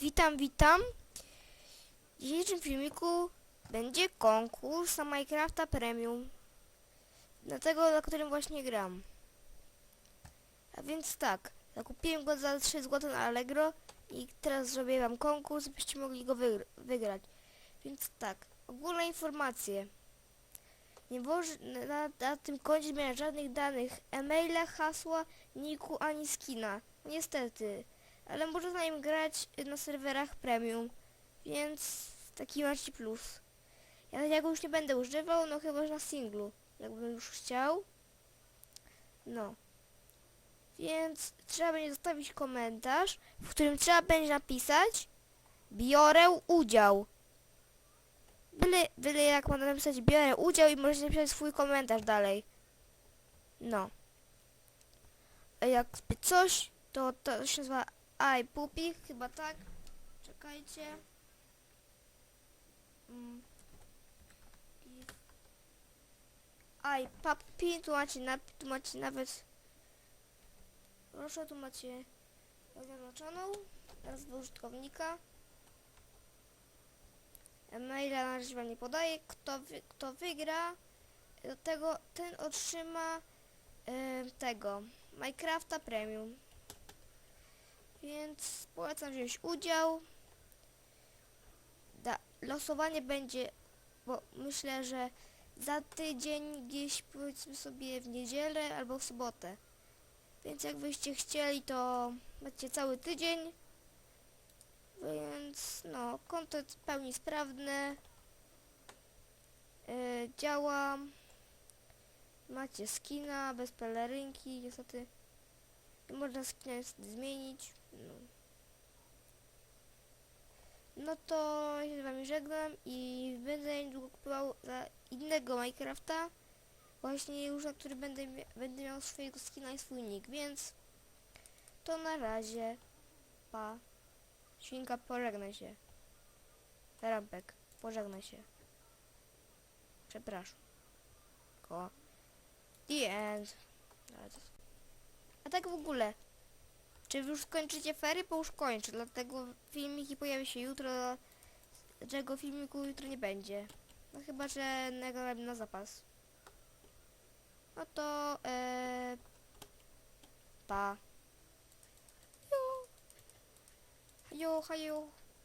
Witam, witam. W dzisiejszym filmiku będzie konkurs na Minecrafta Premium. Na tego, na którym właśnie gram. A więc tak, zakupiłem go za 3 zł na Allegro i teraz zrobię wam konkurs, byście mogli go wygr- wygrać. Więc tak, ogólne informacje. Nie może na, na tym koncie miałem żadnych danych, e-maila, hasła, niku ani skina. Niestety ale można na nim grać na serwerach premium, więc taki macie plus. Ja tego już nie będę używał, no chyba że na singlu, jakbym już chciał. No. Więc trzeba będzie zostawić komentarz, w którym trzeba będzie napisać biorę udział. Byle, byle jak można napisać biorę udział i możecie napisać swój komentarz dalej. No. A jakby coś, to to się nazywa Aj, pupik, chyba tak. Czekajcie. Mm. Aj, papi, tu macie, na, tu macie nawet... Proszę, tu macie zaznaczoną nazwę użytkownika. Maila na razie wam nie podaję. Kto, wy, kto wygra, do tego ten otrzyma tego Minecrafta Premium. Więc polecam wziąć udział. Da, losowanie będzie, bo myślę, że za tydzień gdzieś powiedzmy sobie w niedzielę albo w sobotę. Więc jak byście chcieli, to macie cały tydzień. Więc no, konto jest w pełni sprawne. Yy, działa. Macie skina bez pelerynki, niestety. Można skina niestety zmienić. No. no to się z wami żegnam i będę niedługo kupował za innego Minecrafta. Właśnie już na który będę, mia- będę miał swojego skina i swój nick, więc to na razie. Pa. Świnka, pożegnaj się. Rampek, pożegnaj się. Przepraszam. Ko. The end. A tak w ogóle, czy już skończycie fery? Bo już kończę, dlatego filmiki pojawi się jutro, czego filmiku jutro nie będzie. No chyba, że nagram na zapas. No to, e, pa. Jo. Jo, hajo.